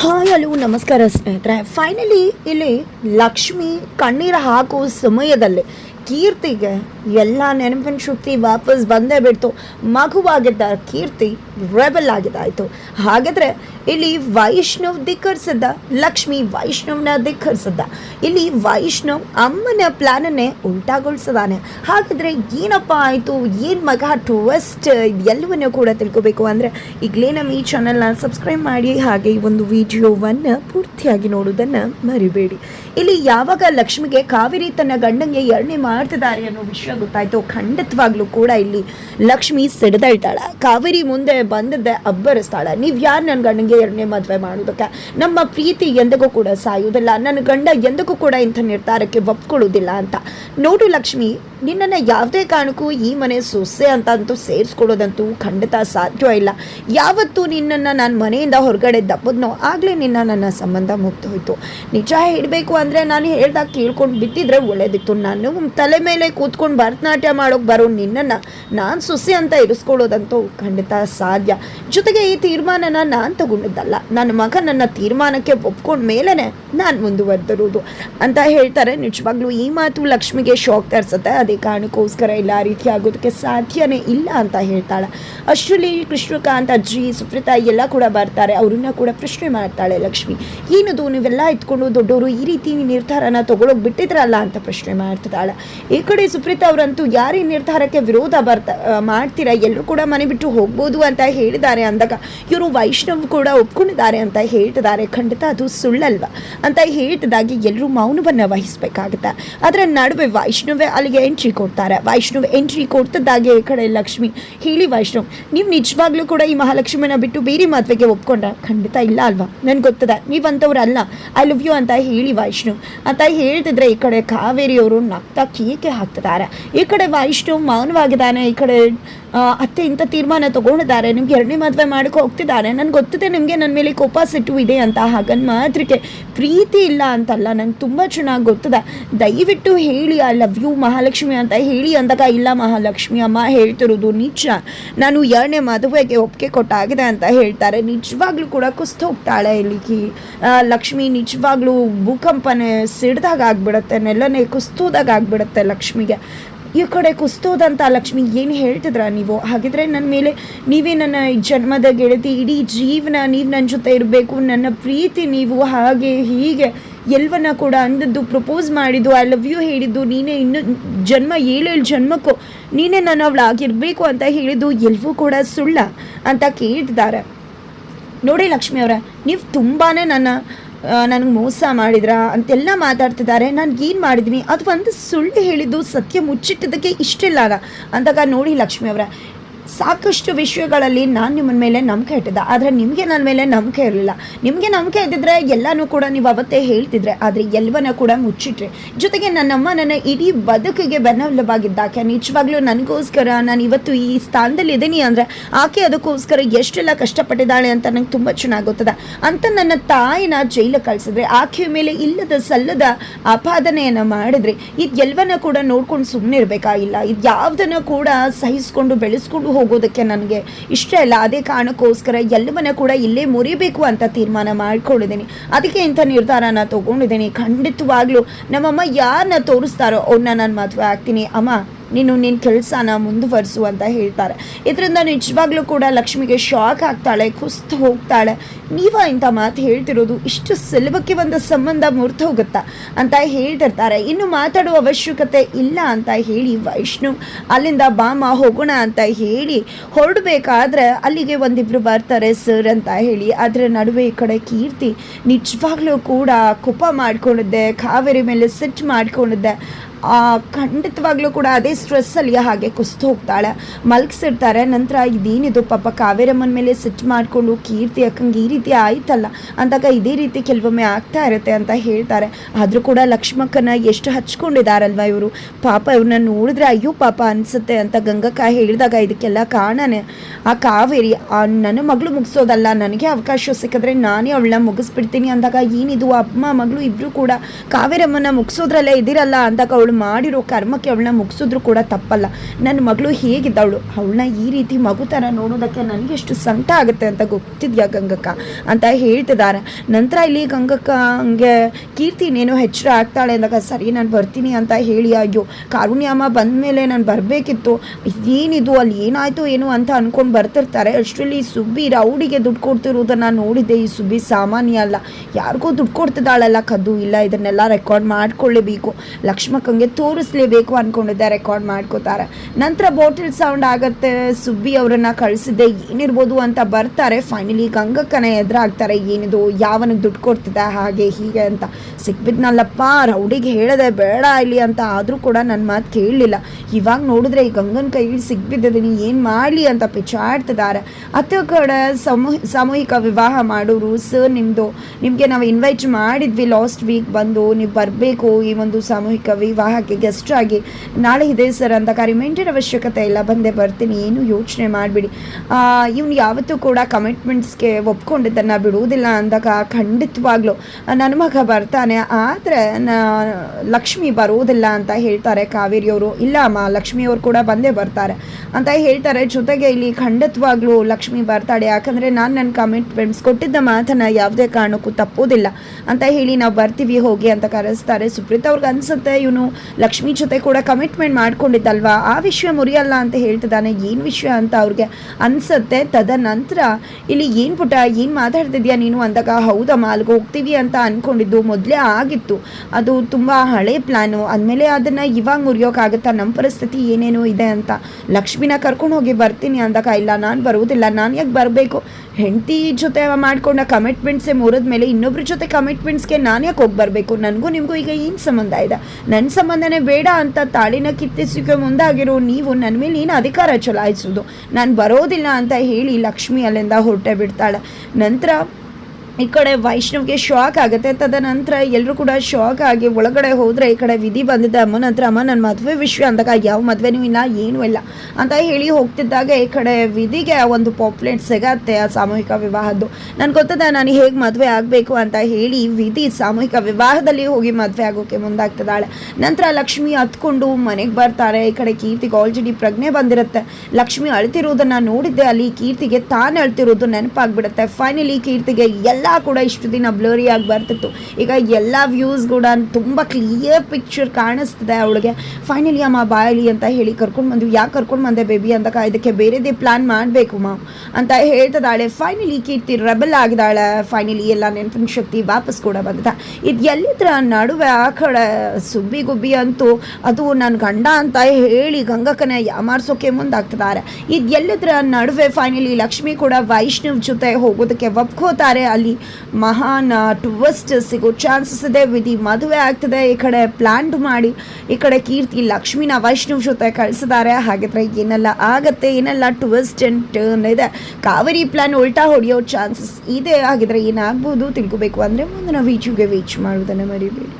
Hi hello ನಮಸ್ಕಾರ ಸ್ನೇಹಿತರೆ. Finally ಇಲ್ಲಿ ಲಕ್ಷ್ಮಿ ಕಣ್ಣೀರು ಹಾಕೋ ಸಮಯದಲ್ಲಿ ಕೀರ್ತಿಗೆ ಎಲ್ಲ ನೆನಪಿನ ಶಕ್ತಿ ವಾಪಸ್ ಬಂದೇ ಬಿಡ್ತು. ಮಗುವಾಗಿದ್ದ ಕೀರ್ತಿ ರೆಬಲ್ ಆಗಿದ್ದಾಯಿತು. ಹಾಗಾದ್ರೆ ಇಲ್ಲಿ ವೈಷ್ಣವ್ ಧಿಕ್ಕರಿಸದ ಲಕ್ಷ್ಮಿ ವೈಷ್ಣವ್ನ ಧಿಕ್ಕರಿಸದ ಇಲ್ಲಿ ವೈಷ್ಣವ್ ಅಮ್ಮನ ಪ್ಲಾನನ್ನೇ ಉಲ್ಟಾಗೊಳಿಸದಾನೆ. ಹಾಗಾದ್ರೆ ಏನಪ್ಪ ಆಯಿತು? ಏನು ಮಗ ಟ್ವಿಸ್ಟ್ ಎಲ್ಲವನ್ನೂ ಕೂಡ ತಿಳ್ಕೊಬೇಕು ಅಂದರೆ ಈಗಲೇ ನಮ್ಮ ಈ ಚಾನಲ್ನ ಸಬ್ಸ್ಕ್ರೈಬ್ ಮಾಡಿ ಹಾಗೆ ಈ ಒಂದು ವಿಡಿಯೋವನ್ನು ಪೂರ್ತಿಯಾಗಿ ನೋಡೋದನ್ನು ಮರಿಬೇಡಿ. ಇಲ್ಲಿ ಯಾವಾಗ ಲಕ್ಷ್ಮಿಗೆ ಕಾವೇರಿ ತನ್ನ ಗಂಡಂಗೆ ಎರಡನೇ ಮಾಡ್ತಿದ್ದಾರೆ ಅನ್ನೋ ವಿಷಯ ಗೊತ್ತಾಯ್ತು. ಖಂಡಿತವಾಗ್ಲೂ ಕೂಡ ಇಲ್ಲಿ ಲಕ್ಷ್ಮಿ ಸಿಡ್ದಳ್ತಾಳ. ಕಾವೇರಿ ಮುಂದೆ ಬಂದದ್ದೆ ಅಬ್ಬರಿಸ್ತಾಳ ನೀವು ಯಾರು ನನ್ನ ಗಂಡಂಗೆ ಎರಡನೇ ಮದುವೆ ಮಾಡೋದಕ್ಕೆ ನಮ್ಮ ಪ್ರೀತಿ ಎಂದಿಗೂ ಕೂಡ ಸಾಯುವುದಿಲ್ಲ. ನನ್ನ ಗಂಡ ಎಂದಿಗೂ ಕೂಡ ಇಂಥ ನಿರ್ಧಾರಕ್ಕೆ ಒಪ್ಕೊಳ್ಳೋದಿಲ್ಲ ಅಂತ. ನೋಡು ಲಕ್ಷ್ಮಿ ನಿನ್ನನ್ನು ಯಾವುದೇ ಕಾರಣಕ್ಕೂ ಈ ಮನೆ ಸೊಸೆ ಅಂತ ಅಂತೂ ಸೇರಿಸ್ಕೊಳ್ಳೋದಂತೂ ಖಂಡಿತ ಸಾಧ್ಯ ಇಲ್ಲ. ಯಾವತ್ತೂ ನಿನ್ನನ್ನು ನಾನು ಮನೆಯಿಂದ ಹೊರಗಡೆ ದಪ್ಪದ್ನೋ ಆಗಲೇ ನಿನ್ನ ನನ್ನ ಸಂಬಂಧ ಮುಗ್ದು ಹೋಯ್ತು. ನಿಜ ಹೇಳಬೇಕು ಅಂದರೆ ನಾನು ಹೇಳ್ದಾಗ ಕೇಳ್ಕೊಂಡು ಬಿದ್ದಿದ್ರೆ ಒಳ್ಳೇದಿತ್ತು. ನಾನು ತಲೆ ಮೇಲೆ ಕೂತ್ಕೊಂಡು ಭರತನಾಟ್ಯ ಮಾಡೋಕೆ ಬರೋ ನಿನ್ನನ್ನು ನಾನು ಸೊಸೆ ಅಂತ ಇರಿಸ್ಕೊಳ್ಳೋದಂತೂ ಖಂಡಿತ ಸಾಧ್ಯ. ಜೊತೆಗೆ ಈ ತೀರ್ಮಾನನ ನಾನು ತಗೊಂಡಿದ್ದಲ್ಲ. ನನ್ನ ಮಗ ನನ್ನ ತೀರ್ಮಾನಕ್ಕೆ ಒಪ್ಕೊಂಡ ಮೇಲೇ ನಾನು ಮುಂದುವರೆದಿರೋದು. ಅಂತ ಹೇಳ್ತಾರೆ. ನಿಜವಾಗ್ಲೂ ಈ ಮಾತು ಲಕ್ಷ್ಮಿಗೆ ಶಾಕ್ ತರಿಸುತ್ತೆ. ಅದೇ ಕಾರಣಕ್ಕೋಸ್ಕರ ಎಲ್ಲ ಆ ರೀತಿ ಆಗೋದಕ್ಕೆ ಸಾಧ್ಯನೇ ಇಲ್ಲ ಅಂತ ಹೇಳ್ತಾಳೆ. ಅಷ್ಟರಲ್ಲಿ ಕೃಷ್ಣಕಾಂತ್ ಅಜ್ಜಿ, ಸುಪ್ರೀತಾ ಎಲ್ಲ ಕೂಡ ಬರ್ತಾರೆ. ಅವ್ರನ್ನ ಕೂಡ ಪ್ರಶ್ನೆ ಮಾಡ್ತಾಳೆ ಲಕ್ಷ್ಮಿ. ಏನದು ನೀವೆಲ್ಲ ಇದ್ಕೊಂಡು ದೊಡ್ಡವರು ಈ ರೀತಿ ನಿರ್ಧಾರನ ತಗೊಳಕ್ ಬಿಟ್ಟಿದ್ರಲ್ಲ ಅಂತ ಪ್ರಶ್ನೆ ಮಾಡ್ತಿದ್ದಾಳೆ ಈ ಕಡೆ ಸುಪ್ರೀತಾ ಅವರಂತೂ ಯಾರೇ ನಿರ್ಧಾರಕ್ಕೆ ವಿರೋಧ ಬರ್ತಾ ಮಾಡ್ತೀರಾ? ಎಲ್ಲರೂ ಕೂಡ ಮನೆ ಬಿಟ್ಟು ಹೋಗ್ಬೋದು ಅಂತ ಹೇಳಿದ್ದಾರೆ ಅಂದಾಗ ಇವರು ವೈಷ್ಣವ್ ಕೂಡ ಒಪ್ಕೊಂಡಿದ್ದಾರೆ ಅಂತ ಹೇಳ್ತಿದ್ದಾರೆ. ಖಂಡಿತ ಅದು ಸುಳ್ಳಲ್ವಾ? ಅಂತ ಹೇಳ್ತದಾಗಿ ಎಲ್ಲರೂ ಮೌನವನ್ನು ವಹಿಸಬೇಕಾಗುತ್ತೆ. ಅದರ ನಡುವೆ ವೈಷ್ಣವೇ ಅಲ್ಲಿಗೆ ಎಂಟ್ರಿ ಕೊಡ್ತಾರೆ. ವೈಷ್ಣವ್ ಎಂಟ್ರಿ ಕೊಡ್ತದಾಗೆ ಈ ಕಡೆ ಲಕ್ಷ್ಮಿ. ಹೇಳಿ ವೈಷ್ಣವ್, ನೀವು ನಿಜವಾಗ್ಲೂ ಕೂಡ ಈ ಮಹಾಲಕ್ಷ್ಮಿನ ಬಿಟ್ಟು ಬೇರೆ ಮದುವೆಗೆ ಒಪ್ಕೊಂಡ್ರೆ? ಖಂಡಿತ ಇಲ್ಲ ಅಲ್ವಾ? ನನ್ಗೆ ಗೊತ್ತದೆ ನೀವಂಥವ್ರಲ್ಲ ಐ ಲವ್ ಯು ಅಂತ ಹೇಳಿ ವೈಷ್ಣವ್. ಅಂತ ಹೇಳ್ತಿದ್ರೆ ಈ ಕಡೆ ಕಾವೇರಿಯವರು ನಗ್ತಾ ಕೀಕೆ ಹಾಕ್ತಿದ್ದಾರೆ ಈ ಕಡೆ ವೈಷ್ಣವ್ ಮೌನವಾಗಿದ್ದಾನೆ, ಈ ಕಡೆ ಅತ್ತೆ ಇಂಥ ತೀರ್ಮಾನ ತಗೊಂಡಿದ್ದಾರೆ, ನಿಮ್ಗೆ ಎರಡನೇ ಮದುವೆ ಮಾಡಕ್ಕೆ ಹೋಗ್ತಿದ್ದಾರೆ. ನನ್ಗೆ ಗೊತ್ತಿದೆ ನಿಮಗೆ ನನ್ನ ಮೇಲೆ ಕೋಪ ಸಿಟ್ಟು ಇದೆ ಅಂತ. ಹಾಗನ್ ಮಾತ್ರಕ್ಕೆ ಪ್ರೀತಿ ಇಲ್ಲ ಅಂತಲ್ಲ, ನಂಗೆ ತುಂಬ ಚೆನ್ನಾಗಿ ಗೊತ್ತಿದೆ. ದಯವಿಟ್ಟು ಹೇಳಿ ಐ ಲವ್ ಯು ಮಹಾಲಕ್ಷ್ಮಿ ಅಂತ ಹೇಳಿ ಅಂದಾಗ, ಇಲ್ಲ ಮಹಾಲಕ್ಷ್ಮಿ ಅಮ್ಮ ಹೇಳ್ತಿರೋದು ನಿಜ. ನಾನು ಎರಡನೇ ಮದುವೆಗೆ ಒಪ್ಪಿಗೆ ಕೊಟ್ಟಾಗಿದೆ ಅಂತ ಹೇಳ್ತಾರೆ. ನಿಜವಾಗ್ಲೂ ಕೂಡ ಕುಸ್ತು ಹೋಗ್ತಾಳೆ ಇಲ್ಲಿಗೆ. ಲಕ್ಷ್ಮಿ ನಿಜವಾಗ್ಲೂ ಭೂಕಂಪನೆ ಸಿಡ್ದಾಗ ಆಗ್ಬಿಡತ್ತೆ, ನೆಲನೆ ಕುಸ್ತೋದಾಗ ಆಗ್ಬಿಡತ್ತೆ ಲಕ್ಷ್ಮಿಗೆ. ಈ ಕಡೆ ಕುಸ್ತೋದಂತ ಲಕ್ಷ್ಮಿ ಏನು ಹೇಳ್ತಿದ್ರ ನೀವು? ಹಾಗಿದ್ರೆ ನನ್ನ ಮೇಲೆ ನೀವೇ ನನ್ನ ಜನ್ಮದ ಗೆಳತಿ, ಇಡೀ ಜೀವನ ನೀವು ನನ್ನ ಜೊತೆ ಇರಬೇಕು, ನನ್ನ ಪ್ರೀತಿ ನೀವು ಹಾಗೆ ಹೀಗೆ ಎಲ್ಲವನ್ನ ಕೂಡ ಅಂದದ್ದು ಪ್ರಪೋಸ್ ಮಾಡಿದ್ದು ಐ ಲವ್ ಯು ಹೇಳಿದ್ದು, ನೀನೇ ಇನ್ನು ಜನ್ಮ, ಏಳೇಳು ಜನ್ಮಕ್ಕೂ ನೀನೇ ನಾನು ಅವಳಾಗಿರಬೇಕು ಅಂತ ಹೇಳಿದ್ದು ಎಲ್ವೂ ಕೂಡ ಸುಳ್ಳ ಅಂತ ಕೇಳ್ತಿದ್ದಾರೆ. ನೋಡಿ ಲಕ್ಷ್ಮಿ ಅವರ, ನೀವು ತುಂಬಾ ನನ್ನ ನನಗೆ ಮೋಸ ಮಾಡಿದ್ರಾ ಅಂತೆಲ್ಲ ಮಾತಾಡ್ತಿದ್ದಾರೆ. ನಾನು ಏನು ಮಾಡಿದ್ವಿ? ಅದು ಒಂದು ಸುಳ್ಳು ಹೇಳಿದ್ದು ಸತ್ಯ ಮುಚ್ಚಿಟ್ಟಿದ್ದಕ್ಕೆ ಇಷ್ಟಿಲ್ಲ ಅಂದಾಗ ನೋಡಿ ಲಕ್ಷ್ಮಿ ಅವರ ಸಾಕಷ್ಟು ವಿಷಯಗಳಲ್ಲಿ ನಾನು ನಿಮ್ಮ ಮೇಲೆ ನಂಬಿಕೆ ಇಟ್ಟಿದ್ದೆ. ಆದರೆ ನಿಮಗೆ ನನ್ನ ಮೇಲೆ ನಂಬಿಕೆ ಇರಲಿಲ್ಲ. ನಿಮಗೆ ನಂಬಿಕೆ ಇದ್ದಿದ್ರೆ ಎಲ್ಲನೂ ಕೂಡ ನೀವು ಅವತ್ತೇ ಹೇಳ್ತಿದ್ರೆ. ಆದರೆ ಎಲ್ಲವನ್ನ ಕೂಡ ಮುಚ್ಚಿಟ್ರಿ. ಜೊತೆಗೆ ನನ್ನಮ್ಮ ನನ್ನ ಇಡೀ ಬದುಕಿಗೆ ಬೆನ್ನೆಲುಬಾಗಿದ್ದಾಕೆ. ನಿಜವಾಗ್ಲೂ ನನಗೋಸ್ಕರ ನಾನು ಇವತ್ತು ಈ ಸ್ಥಾನದಲ್ಲಿ ಇದ್ದೀನಿ ಅಂದರೆ ಆಕೆ ಅದಕ್ಕೋಸ್ಕರ ಎಷ್ಟೆಲ್ಲ ಕಷ್ಟಪಟ್ಟಿದ್ದಾಳೆ ಅಂತ ನಂಗೆ ತುಂಬ ಚೆನ್ನಾಗಿ ಗೊತ್ತದ. ಅಂತ ನನ್ನ ತಾಯಿನ ಜೈಲಿಗೆ ಕಳಿಸಿದ್ರೆ ಆಕೆಯ ಮೇಲೆ ಇಲ್ಲದ ಸಲ್ಲದ ಆಪಾದನೆಯನ್ನು ಮಾಡಿದ್ರೆ ಇದು ಎಲ್ಲವನ್ನ ಕೂಡ ನೋಡ್ಕೊಂಡು ಸುಮ್ಮನೆ ಇರಬೇಕಾಗಿಲ್ಲ ಇದು ಯಾವುದನ್ನು ಕೂಡ ಸಹಿಸ್ಕೊಂಡು ಬೆಳೆಸ್ಕೊಂಡು ಹೋಗೋದಕ್ಕೆ ನನಗೆ ಇಷ್ಟ ಇಲ್ಲ. ಅದೇ ಕಾರಣಕ್ಕೋಸ್ಕರ ಎಲ್ಲವನ್ನ ಕೂಡ ಇಲ್ಲೇ ಮುರಿಬೇಕು ಅಂತ ತೀರ್ಮಾನ ಮಾಡ್ಕೊಂಡಿದ್ದೀನಿ. ಅದಕ್ಕೆ ಇಂಥ ನಿರ್ಧಾರನ ತೊಗೊಂಡಿದ್ದೀನಿ. ಖಂಡಿತವಾಗ್ಲೂ ನಮ್ಮಮ್ಮ ಯಾರನ್ನ ತೋರಿಸ್ತಾರೋ ಅವ್ರನ್ನ ನಾನು ಮದುವೆ ಆಗ್ತೀನಿ. ಅಮ್ಮ. ನೀನು ನಿನ್ನ ಕೆಲಸನ ಮುಂದುವರಿಸು ಅಂತ ಹೇಳ್ತಾರೆ. ಇದರಿಂದ ನಿಜವಾಗ್ಲೂ ಕೂಡ ಲಕ್ಷ್ಮಿಗೆ ಶಾಕ್ ಆಗ್ತಾಳೆ, ಕುಸ್ತು ಹೋಗ್ತಾಳೆ. ನೀವ ಇಂಥ ಮಾತು ಹೇಳ್ತಿರೋದು ಇಷ್ಟು ಸುಲಭಕ್ಕೆ ಒಂದು ಸಂಬಂಧ ಮುರಿದು ಹೋಗುತ್ತಾ ಅಂತ ಹೇಳ್ತಿರ್ತಾರೆ. ಇನ್ನು ಮಾತಾಡುವ ಅವಶ್ಯಕತೆ ಇಲ್ಲ ಅಂತ ಹೇಳಿ ವೈಷ್ಣು, ಅಲ್ಲಿಂದ ಬಾಮ ಹೋಗೋಣ ಅಂತ ಹೇಳಿ ಹೊರಡಬೇಕಾದ್ರೆ ಅಲ್ಲಿಗೆ ಒಂದಿಬ್ರು ಬರ್ತಾರೆ ಸರ್ ಅಂತ ಹೇಳಿ. ಅದರ ನಡುವೆ ಈ ಕಡೆ ಕೀರ್ತಿ ನಿಜವಾಗ್ಲೂ ಕೂಡ ಕುಪ ಮಾಡ್ಕೊಂಡಿದ್ದೆ, ಕಾವೇರಿ ಮೇಲೆ ಸಿಟ್ಟು ಮಾಡ್ಕೊಂಡಿದ್ದೆ. ಖಂಡಿತವಾಗ್ಲೂ ಕೂಡ ಅದೇ ಸ್ಟ್ರೆಸ್ಸಲ್ಲಿ ಹಾಗೆ ಕುಸ್ತು ಹೋಗ್ತಾಳೆ. ಮಲಗಿಸಿರ್ತಾರೆ. ನಂತರ ಇದೇನಿದು ಪಾಪ ಕಾವೇರಮ್ಮನ ಮೇಲೆ ಸಿಟ್ಟು ಮಾಡಿಕೊಂಡು ಕೀರ್ತಿ ಅಕ್ಕಂಗೆ ಈ ರೀತಿ ಆಯ್ತಲ್ಲ? ಅಂದಾಗ ಇದೇ ರೀತಿ ಕೆಲವೊಮ್ಮೆ ಆಗ್ತಾ ಇರುತ್ತೆ ಅಂತ ಹೇಳ್ತಾರೆ. ಆದರೂ ಕೂಡ ಲಕ್ಷ್ಮಕ್ಕನ ಎಷ್ಟು ಹಚ್ಕೊಂಡಿದಾರಲ್ವ ಇವರು? ಪಾಪ ಇವ್ರನ್ನ ನೋಡಿದ್ರೆ ಅಯ್ಯೋ ಪಾಪ ಅನಿಸುತ್ತೆ ಅಂತ ಗಂಗಕ್ಕ ಹೇಳಿದಾಗ ಇದಕ್ಕೆಲ್ಲ ಕಾರಣನೇ. ಆ ಕಾವೇರಿ ನನ್ನ ಮಗಳು ಮುಗಿಸೋದಲ್ಲ. ನನಗೆ ಅವಕಾಶ ಸಿಕ್ಕಿದ್ರೆ ನಾನೇ ಅವಳನ್ನ ಮುಗಿಸ್ಬಿಡ್ತೀನಿ ಅಂದಾಗ ಏನಿದು? ಅಮ್ಮ, ಮಗಳು ಇಬ್ಬರು ಕೂಡ ಕಾವೇರಮ್ಮನ ಮುಗಿಸೋದ್ರಲ್ಲೇ ಇದಿರಲ್ಲ ಅಂದಾಗ ಅವಳು ಅವಳು ಮಾಡಿರೋ ಕರ್ಮಕ್ಕೆ ಅವಳನ್ನ ಮುಗಿಸಿದ್ರು ಕೂಡ ತಪ್ಪಲ್ಲ. ನನ್ನ ಮಗಳು ಹೇಗಿದ್ದವಳು ಅವಳನ್ನ ಈ ರೀತಿ ಮಗು ಥರ ನೋಡೋದಕ್ಕೆ ನನಗೆ ಎಷ್ಟು ಸಂಕಟ ಆಗುತ್ತೆ ಅಂತ ಗೊತ್ತಿದ್ಯಾ ಗಂಗಕ್ಕ? ಅಂತ ಹೇಳ್ತಿದ್ದಾರೆ. ನಂತರ ಇಲ್ಲಿ ಗಂಗಕ್ಕ ಹಂಗೆ, ಕೀರ್ತಿ ಇನ್ನೇನೋ ಹೆಚ್ಚರ ಆಗ್ತಾಳೆ ಅಂದಾಗ, ಸರಿ ನಾನು ಬರ್ತೀನಿ ಅಂತ ಹೇಳಿ, ಅಯ್ಯೋ, ಕಾರುಣ್ಯಮ್ಮ ಬಂದ ಮೇಲೆ ನಾನು ಬರಬೇಕಿತ್ತು. ಏನಿದು, ಅಲ್ಲಿ ಏನಾಯಿತು, ಏನು ಅಂತ ಅಂದ್ಕೊಂಡು ಬರ್ತಿರ್ತಾರೆ. ಅಷ್ಟರಲ್ಲಿ ಸುಬ್ಬಿ ರೌಡಿಗೆ ದುಡ್ಡು ಕೊಡ್ತಿರೋದನ್ನು ನೋಡಿದ್ದೆ. ಈ ಸುಬ್ಬಿ ಸಾಮಾನ್ಯ ಅಲ್ಲ. ಯಾರಿಗೂ ದುಡ್ಡು ಕೊಡ್ತಿದ್ದಾಳಲ್ಲ ಕದ್ದು. ಇಲ್ಲ, ಇದನ್ನೆಲ್ಲ ರೆಕಾರ್ಡ್ ಮಾಡ್ಕೊಳ್ಳೇಬೇಕು. ಲಕ್ಷ್ಮಕ್ಕಂಗೆ ತೋರಿಸ್ಲೇಬೇಕು ಅಂದ್ಕೊಂಡಿದ್ದೆ ರೆಕಾರ್ಡ್ ಮಾಡ್ಕೋತಾರೆ. ನಂತರ ಬಾಟಲ್ ಸೌಂಡ್ ಆಗುತ್ತೆ, ಸುಬ್ಬಿ ಅವರನ್ನು ಕಳಿಸಿದ್ದೆ, ಏನಿರ್ಬೋದು ಅಂತ ಬರ್ತಾರೆ. ಫೈನಲಿ ಗಂಗಕ್ಕನ ಎದುರಾಗ್ತಾರೆ, ಏನಿದು, ಯಾವನಿಗೆ ದುಡ್ಡು ಕೊಡ್ತಿದ್ದೆ, ಹಾಗೆ ಹೀಗೆ ಅಂತ. ಸಿಕ್ಬಿದ್ನಲ್ಲಪ್ಪ ರೌಡಿಗೆ ಹೇಳದೆ ಬೇಡ ಇಲ್ಲಿ ಅಂತ, ಆದರೂ ಕೂಡ ನನ್ನ ಮಾತು ಕೇಳಲಿಲ್ಲ. ಇವಾಗ ನೋಡಿದ್ರೆ ಈ ಗಂಗನ ಕೈಗೆ ಸಿಕ್ಬಿದ್ದಿದ್ದೀನಿ ಏನು ಮಾಡಲಿ ಅಂತ ಪಿಚಾಡ್ತಿದ್ದಾರೆ ಅತ್ತ ಕಡೆ ಸಮೂಹ ಸಾಮೂಹಿಕ ವಿವಾಹ ಮಾಡೋರು, ಸರ್ ನಿಮ್ಮದು ನಿಮಗೆ ನಾವು ಇನ್ವೈಟ್ ಮಾಡಿದ್ವಿ ಲಾಸ್ಟ್ ವೀಕ್ ಬಂದು, ನೀವು ಬರಬೇಕು ಈ ಒಂದು ಸಾಮೂಹಿಕ ವಿವಾಹಕ್ಕೆ ಗೆಸ್ಟ್ ಆಗಿ ನಾಳೆ ಇದೆ ಸರ್ ಅಂತ ಕರಿಮೆಂಟಿನ ಅವಶ್ಯಕತೆ ಇಲ್ಲ, ಬಂದೆ ಬರ್ತೀನಿ, ಏನು ಯೋಚನೆ ಮಾಡಿಬಿಡಿ. ಇವನು ಯಾವತ್ತೂ ಕೂಡ ಕಮಿಟ್ಮೆಂಟ್ಸ್ಗೆ ಒಪ್ಕೊಂಡಿದ್ದನ್ನು ಬಿಡುವುದಿಲ್ಲ ಅಂದಾಗ ಖಂಡಿತವಾಗ್ಲೂ ನನ್ನ ಮಗ ಬರ್ತಾನೆ, ಆದರೆ ಲಕ್ಷ್ಮಿ ಬರುವುದಿಲ್ಲ ಅಂತ ಹೇಳ್ತಾರೆ ಕಾವೇರಿಯವರು ಇಲ್ಲ ಅಮ್ಮ ಲಕ್ಷ್ಮಿಯವರು ಕೂಡ ಬಂದೇ ಬರ್ತಾರೆ ಅಂತ ಹೇಳ್ತಾರೆ. ಜೊತೆಗೆ ಇಲ್ಲಿ ಖಂಡಿತವಾಗ್ಲೂ ಲಕ್ಷ್ಮಿ ಬರ್ತಾಳೆ, ಯಾಕಂದರೆ ನಾನು ನನ್ನ ಕಮಿಟ್ಮೆಂಟ್ಸ್ ಕೊಟ್ಟಿದ್ದ ಮಾತನ್ನು ಯಾವುದೇ ಕಾರಣಕ್ಕೂ ತಪ್ಪೋದಿಲ್ಲ ಅಂತ ಹೇಳಿ ನಾವು ಬರ್ತೀವಿ, ಹೋಗಿ ಅಂತ ಕರೆಸ್ತಾರೆ. ಸುಪ್ರೀತ್ ಅವ್ರಿಗೆ ಅನ್ಸುತ್ತೆ, ಇವನು ಲಕ್ಷ್ಮಿ ಜೊತೆ ಕೂಡ ಕಮಿಟ್ಮೆಂಟ್ ಮಾಡ್ಕೊಂಡಿದ್ದಲ್ವಾ? ಆ ವಿಷಯ ಮುರಿಯಲ್ಲ ಅಂತ ಹೇಳ್ತಿದ್ದಾನೆ. ಏನು ವಿಷಯ ಅಂತ ಅವ್ರಿಗೆ ಅನ್ಸುತ್ತೆ. ತದನಂತರ ಇಲ್ಲಿ ಏನು ಪುಟ, ಏನು ಮಾತಾಡ್ತಿದ್ಯಾ ನೀನು ಅಂದಾಗ ಹೌದಮ್ಮ ಅಲ್ಲಿಗೆ ಹೋಗ್ತೀವಿ ಅಂತ ಅಂದ್ಕೊಂಡಿದ್ದು ಮೊದಲೇ ಆಗಿತ್ತು. ಅದು ತುಂಬ ಹಳೆ ಪ್ಲ್ಯಾನು ಅಂದಮೇಲೆ ಅದನ್ನು ಇವಾಗ ಮುರಿಯೋಕ್ಕಾಗುತ್ತಾ ನಮ್ಮ ಪರಿಸ್ಥಿತಿ ಏನೇನೋ ಇದೆ ಅಂತ. ಲಕ್ಷ್ಮಿನ ಕರ್ಕೊಂಡು ಹೋಗಿ ಬರ್ತೀನಿ ಅಂದಾಗ, ಇಲ್ಲ, ನಾನು ಬರುವುದಿಲ್ಲ. ನಾನು ಯಾಕೆ ಬರಬೇಕು? ಹೆಂಡತಿ ಜೊತೆ ಮಾಡ್ಕೊಂಡ ಕಮಿಟ್ಮೆಂಟ್ಸೇ ಮುರಿದ ಮೇಲೆ ಇನ್ನೊಬ್ಬರ ಜೊತೆ ಕಮಿಟ್ಮೆಂಟ್ಸ್ಗೆ ನಾನು ಯಾಕೆ ಹೋಗಿ ಬರಬೇಕು? ನನಗೂ ನಿಮಗೂ ಈಗ ಏನು ಸಂಬಂಧ ಇದೆ? ನನ್ನ ಸಂಬಂಧನೇ ಬೇಡ ಅಂತ ತಾಳಿನ ಕಿತ್ತಿಸೋಕೆ ಮುಂದಾಗಿರೋ ನೀವು ನನ್ನ ಮೇಲೆ ಏನು ಅಧಿಕಾರ ಚಲಾಯಿಸೋದು? ನಾನು ಬರೋದಿಲ್ಲ ಅಂತ ಹೇಳಿ ಲಕ್ಷ್ಮಿ ಅಲ್ಲಿಂದ ಹೊರಟೆ ಬಿಡ್ತಾಳೆ. ನಂತರ ಈ ಕಡೆ ವೈಷ್ಣವ್ಗೆ ಶಾಕ್ ಆಗುತ್ತೆ. ತದನಂತರ ಎಲ್ಲರೂ ಕೂಡ ಶಾಕ್ ಆಗಿ ಒಳಗಡೆ ಹೋದರೆ ಈ ಕಡೆ ವಿಧಿ ಬಂದಿದ್ದ ಅಮ್ಮನ ಹತ್ರ ಅಮ್ಮ ನನ್ನ ಮದುವೆ ವಿಷಯ ಅಂದಾಗ ಯಾವ ಮದುವೆನೂ ಇಲ್ಲ, ಏನೂ ಇಲ್ಲ ಅಂತ ಹೇಳಿ ಹೋಗ್ತಿದ್ದಾಗ ಈ ಕಡೆ ವಿಧಿಗೆ ಒಂದು ಪಾಪ್ಲೆಟ್ ಸಿಗತ್ತೆ ಆ ಸಾಮೂಹಿಕ ವಿವಾಹದ್ದು. ನನ್ಗೆ ಗೊತ್ತದ ನಾನು ಹೇಗೆ ಮದುವೆ ಆಗಬೇಕು ಅಂತ ಹೇಳಿ ವಿಧಿ ಸಾಮೂಹಿಕ ವಿವಾಹದಲ್ಲಿ ಹೋಗಿ ಮದುವೆ ಆಗೋಕೆ ಮುಂದಾಗ್ತದಾಳೆ ನಂತರ ಲಕ್ಷ್ಮಿ ಹತ್ಕೊಂಡು ಮನೆಗೆ ಬರ್ತಾರೆ ಈ ಕಡೆ ಕೀರ್ತಿಗೆ ಆಲ್ರೆಡಿ ಪ್ರಜ್ಞೆ ಬಂದಿರುತ್ತೆ. ಲಕ್ಷ್ಮಿ ಅಳ್ತಿರೋದನ್ನ ನೋಡಿದ್ದೆ. ಅಲ್ಲಿ ಕೀರ್ತಿಗೆ ತಾನು ಅಳ್ತಿರೋದು ನೆನಪಾಗ್ಬಿಡುತ್ತೆ. ಫೈನಲಿ ಕೀರ್ತಿಗೆ ಎಲ್ಲ ಕೂಡ ಇಷ್ಟು ದಿನ ಬ್ಲರಿ ಆಗಿ ಬರ್ತಿತ್ತು. ಈಗ ಎಲ್ಲ ವ್ಯೂಸ್ ಕೂಡ ತುಂಬ ಕ್ಲಿಯರ್ ಪಿಕ್ಚರ್ ಕಾಣಿಸ್ತಿದೆ ಅವಳಿಗೆ. ಫೈನಲಿ ಅಮ್ಮ ಬಾಯಲಿ ಅಂತ ಹೇಳಿ ಕರ್ಕೊಂಡು ಬಂದ್ವಿ. ಯಾಕೆ ಕರ್ಕೊಂಡು ಬಂದೆ ಬೇಬಿ ಅಂತ ಇದಕ್ಕೆ ಬೇರೆದೇ ಪ್ಲಾನ್ ಮಾಡಬೇಕು ಮಾ ಅಂತ ಹೇಳ್ತದಾಳೆ ಫೈನಲಿ ಕೀರ್ತಿ ರೆಬಲ್ ಆಗಿದ್ದಾಳೆ. ಫೈನಲಿ ಎಲ್ಲ ನೆನಪಿನ ಶಕ್ತಿ ವಾಪಸ್ ಕೂಡ ಬಂದಿದೆ. ಇದು ಎಲ್ಲಿದ್ರ ನಡುವೆ ಆ ಕಡೆ ಸುಬ್ಬಿ ಗುಬ್ಬಿ ಅಂತೂ ಅದು ನನ್ನ ಗಂಡ ಅಂತ ಹೇಳಿ ಗಂಗಕ್ಕನ ಯಾಮಾರ್ಸೋಕೆ ಮುಂದಾಗ್ತಿದ್ದಾರೆ. ಇದು ಎಲ್ಲಿದ್ರ ನಡುವೆ ಫೈನಲಿ ಲಕ್ಷ್ಮಿ ಕೂಡ ವೈಷ್ಣವ್ ಜೊತೆ ಹೋಗೋದಕ್ಕೆ ಒಪ್ಕೋತಾರೆ. ಅಲ್ಲಿ ಮಹಾನ್ ಟ್ವಿಸ್ಟ್ ಸಿಗೋ ಚಾನ್ಸಸ್ ಇದೆ. ವಿಧಿ ಮದುವೆ ಆಗ್ತದೆ. ಈ ಕಡೆ ಪ್ಲಾನ್ ಮಾಡಿ, ಈ ಕಡೆ ಕೀರ್ತಿ, ಲಕ್ಷ್ಮಿನ ವೈಷ್ಣವ್ ಜೊತೆ ಕಳಿಸಿದ್ದಾರೆ. ಹಾಗಿದ್ರೆ ಏನೆಲ್ಲ ಆಗತ್ತೆ? ಏನೆಲ್ಲ ಟ್ವಿಸ್ಟ್ ಅಂಡ್ ಟರ್ನ್ ಇದೆ? ಕಾವೇರಿ ಪ್ಲಾನ್ ಉಲ್ಟಾ ಹೊಡೆಯೋ ಚಾನ್ಸಸ್ ಇದೆ. ಹಾಗಿದ್ರೆ ಏನಾಗ್ಬೋದು ತಿಳ್ಕೊಬೇಕು ಅಂದರೆ ಮುಂದಿನ ವೀಚುಗೆ ವೀಚ್ ಮಾಡುವುದನ್ನು ಮರಿಬೇಡಿ.